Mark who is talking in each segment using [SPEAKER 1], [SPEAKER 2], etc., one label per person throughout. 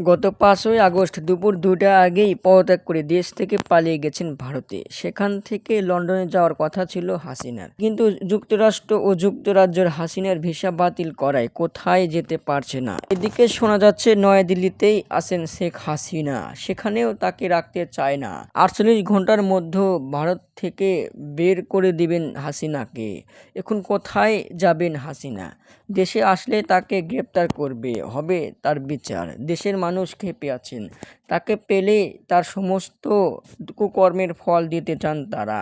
[SPEAKER 1] গত পাঁচই আগস্ট দুপুর দুটা আগেই পদত্যাগ করে দেশ থেকে পালিয়ে গেছেন ভারতে। সেখান থেকে লন্ডনে যাওয়ার কথা ছিল হাসিনার। কিন্তু যুক্তরাষ্ট্র ও যুক্তরাজ্যের হাসিনার ভিসা বাতিল করায় কোথায় যেতে পারছে না। এদিকে শোনা যাচ্ছে, নয়াদিল্লিতেই আছেন শেখ হাসিনা। সেখানেও তাকে রাখতে চায় না। আটচল্লিশ ঘণ্টার মধ্যে ভারত থেকে বের করে দিবেন হাসিনাকে। এখন কোথায় যাবেন হাসিনা? দেশে আসলে তাকে গ্রেপ্তার করবে, হবে তার বিচার। দেশের মানুষ ক্ষেপে আছেন। তাকে পেলে তার সমস্ত কুকর্মের ফল দিতে চান তারা।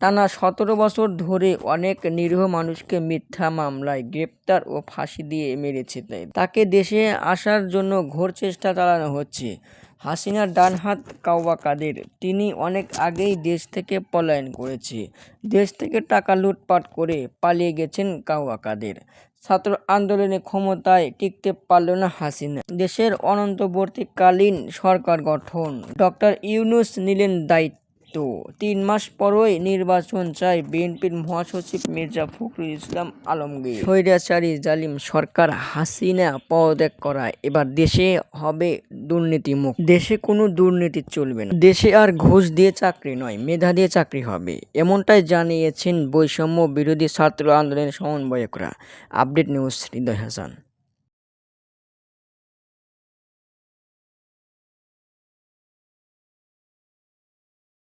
[SPEAKER 1] টানা সতেরো বছর ধরে অনেক নিরীহ মানুষকে মিথ্যা মামলায় গ্রেপ্তার ও ফাঁসি দিয়ে মেরেছে তাকে দেশে আসার জন্য ঘোর চেষ্টা চালানো হচ্ছে। হাসিনার ডান হাত কাওয়া কাদের। তিনি অনেক আগেই দেশ থেকে পলায়ন করেছে। দেশ থেকে টাকা লুটপাট করে পালিয়ে গেছেন কাওয়া কাদের। ছাত্র আন্দোলনে ক্ষমতায় টিকতে পারল না হাসিনা। দেশের অনন্তবর্তীকালীন সরকার গঠন। ডক্টর ইউনুস নিলেন দায়িত্ব। তিন মাস পরই নির্বাচন চায় বিএনপির মহাসচিব মির্জা ফখরুল ইসলাম আলমগীর। স্বৈরাচারী জালিম সরকার হাসিনা পদত্যাগ করায় এবার দেশে হবে দুর্নীতিমুক্ত দেশে কোনো দুর্নীতি চলবে না। দেশে আর ঘুষ দিয়ে চাকরি নয়, মেধা দিয়ে চাকরি হবে। এমনটাই জানিয়েছেন বৈষম্য বিরোধী ছাত্র আন্দোলনের সমন্বয়করা। Update news Hriday Hasan.